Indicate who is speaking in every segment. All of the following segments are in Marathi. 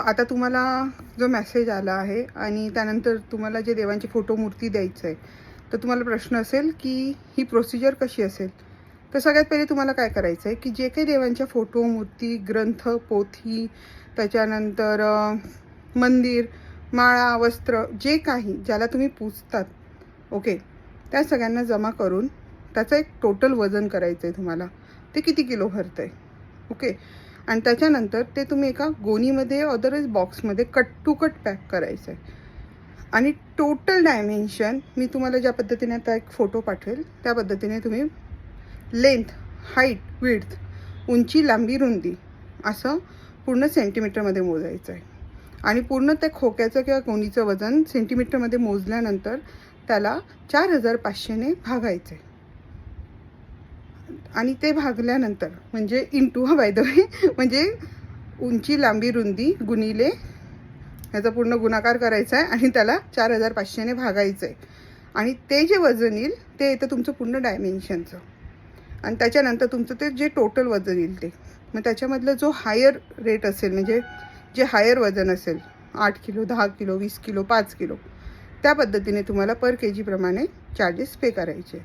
Speaker 1: आता तुम्हाला जो मेसेज आला आहे आणि त्यानंतर तुम्हाला जे देवांची फोटो मूर्ती द्यायचं आहे तर तुम्हाला प्रश्न असेल की ही प्रोसिजर कशी असेल? तर सगळ्यात पहिले तुम्हाला काय करायचं आहे की जे काही देवांच्या फोटो मूर्ती ग्रंथ पोथी त्याच्यानंतर मंदिर माळा वस्त्र जे काही ज्याला तुम्ही पूजतात ओके त्या सगळ्यांना जमा करून त्याचं एक टोटल वजन करायचं आहे तुम्हाला. ते किती किलो भरतं आहे ओके आणि त्याच्यानंतर ते तुम्ही एका गोणीमध्ये अदरवाईज बॉक्समध्ये कट टू कट पॅक करायचं आहे आणि टोटल डायमेन्शन मी तुम्हाला ज्या पद्धतीने आता एक फोटो पाठवेल त्या पद्धतीने तुम्ही लेंथ हाईट विड्थ उंची लांबी रुंदी असं पूर्ण सेंटीमीटरमध्ये मोजायचं आहे आणि पूर्ण त्या खोक्याचं किंवा गोणीचं वजन सेंटीमीटरमध्ये मोजल्यानंतर त्याला चार हजार पाचशेने भागायचं आहे आणि ते भागल्यानंतर म्हणजे इंटू हा बाय द वे म्हणजे उंची लांबी रुंदी गुणिले ह्याचा पूर्ण गुणाकार करायचा आहे आणि त्याला चार हजार पाचशेने भागायचं आहे आणि ते जे वजन येईल ते येतं तुमचं पूर्ण डायमेन्शनचं आणि त्याच्यानंतर तुमचं ते जे टोटल वजन येईल ते. मग त्याच्यामधलं जो हायर रेट असेल म्हणजे जे हायर वजन असेल आठ किलो दहा किलो वीस किलो पाच किलो त्या पद्धतीने तुम्हाला पर के जीप्रमाणे चार्जेस पे करायचे.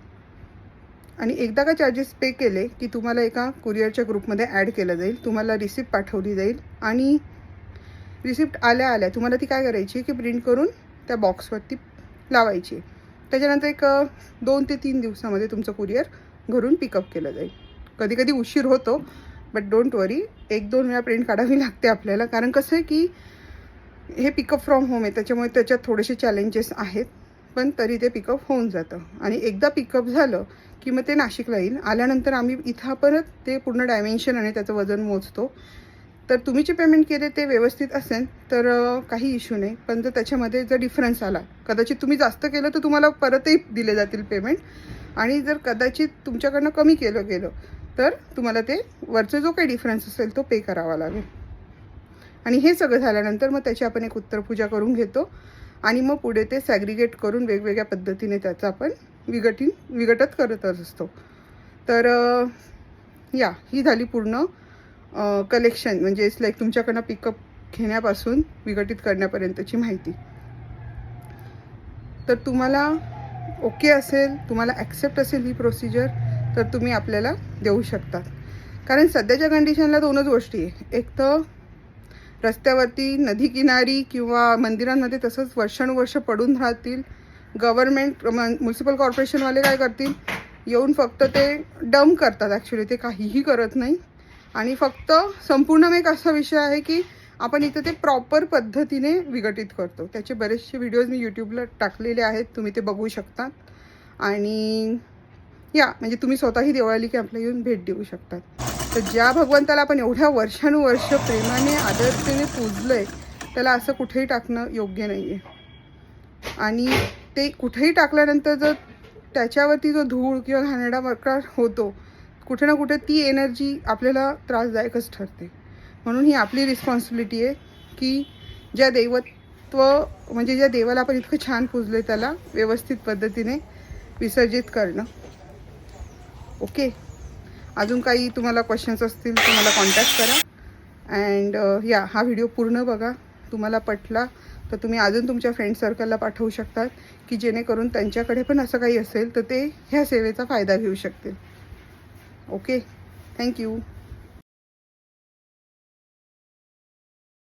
Speaker 1: आणि एकदा का चार्जेस पे केले की तुम्हाला एका कुरिअरच्या ग्रुपमध्ये ॲड केलं जाईल तुम्हाला रिसिप्ट पाठवली जाईल आणि रिसिप्ट आल्या आल्या तुम्हाला ती काय करायची की प्रिंट करून त्या बॉक्सवरती लावायची. त्याच्यानंतर एक दोन ते तीन दिवसामध्ये तुमचं कुरिअर घरून पिकअप केलं जाईल. कधी कधी उशीर होतो बट डोंट वरी एक दोन वेळा प्रिंट काढावी लागते आपल्याला. कारण कसं आहे की हे पिकअप फ्रॉम होम आहे त्याच्यामुळे त्याच्यात थोडेसे चॅलेंजेस आहेत. पण तरी ते पिकअप होऊन जातं. आणि एकदा पिकअप झालं की मग ते नाशिकला येईल. आल्यानंतर आम्ही इथं परत ते पूर्ण डायमेन्शन आणि त्याचं वजन मोजतो. तर तुम्ही जे पेमेंट केले ते व्यवस्थित असेल तर काही इश्यू नाही. पण जर त्याच्यामध्ये जर डिफरन्स आला कदाचित तुम्ही जास्त केलं तर तुम्हाला परतही दिले जातील पेमेंट आणि जर कदाचित तुमच्याकडनं कमी केलं गेलं तर तुम्हाला ते वरचा जो काही डिफरन्स असेल तो पे करावा लागेल. आणि हे सगळं झाल्यानंतर मग त्याची आपण एक उत्तरपूजा करून घेतो. आणि मग पुढे ते सॅग्रिगेट करून वेगवेगळ्या पद्धतीने त्याचं आपण विघटित विघटत करतच असतो. तर या ही झाली पूर्ण कलेक्शन म्हणजे इट्स लाईक तुमच्याकडनं पिकअप घेण्यापासून विघटित करण्यापर्यंतची माहिती. तर तुम्हाला ओके असेल तुम्हाला ॲक्सेप्ट असेल ही प्रोसिजर तर तुम्ही आपल्याला देऊ शकतात कारण सध्याच्या कंडिशनला दोनच गोष्टी आहे. एक तर रस्त्यावरती नदीकिनारी किंवा मंदिरांमध्ये तसंच वर्षानुवर्ष पडून राहतील. गव्हर्मेंट म्युन्सिपल कॉर्पोरेशनवाले काय करतील? येऊन फक्त ते डम करतात. ॲक्च्युली ते काहीही करत नाही. आणि फक्त संपूर्ण एक असा विषय आहे की आपण इथं ते प्रॉपर पद्धतीने विघटित करतो. त्याचे बरेचसे व्हिडिओज मी यूट्यूबला टाकलेले आहेत. तुम्ही ते बघू शकता आणि या म्हणजे तुम्ही स्वतःही देवळाली की येऊन भेट देऊ शकतात. तर ज्या भगवंताला आपण एवढ्या वर्षानुवर्ष प्रेमाने आदरतेने पूजलंय त्याला असं कुठेही टाकणं योग्य नाही आहे आणि ते कुठेही टाकल्यानंतर जर त्याच्यावरती जो धूळ किंवा घाणेडा प्रकार होतो कुठे ना कुठे ती एनर्जी आपल्याला त्रासदायकच ठरते. म्हणून ही आपली रिस्पॉन्सिबिलिटी आहे की ज्या दैवत्व म्हणजे ज्या देवाला आपण इतकं छान पूजलं त्याला व्यवस्थित पद्धतीने विसर्जित करणं. ओके? अजून काही तुम्हाला क्वेश्चन्स असतील तर मला कॉन्टॅक्ट करा अँड या uh, हा व्हिडिओ पूर्ण बघा. तुम्हाला पटला तर तुम्ही अजून तुमच्या फ्रेंड सर्कलला पाठवू शकतात की जेणेकरून त्यांच्याकडे पण असं काही असेल तर ते ह्या सेवेचा फायदा घेऊ शकतील. Okay thank you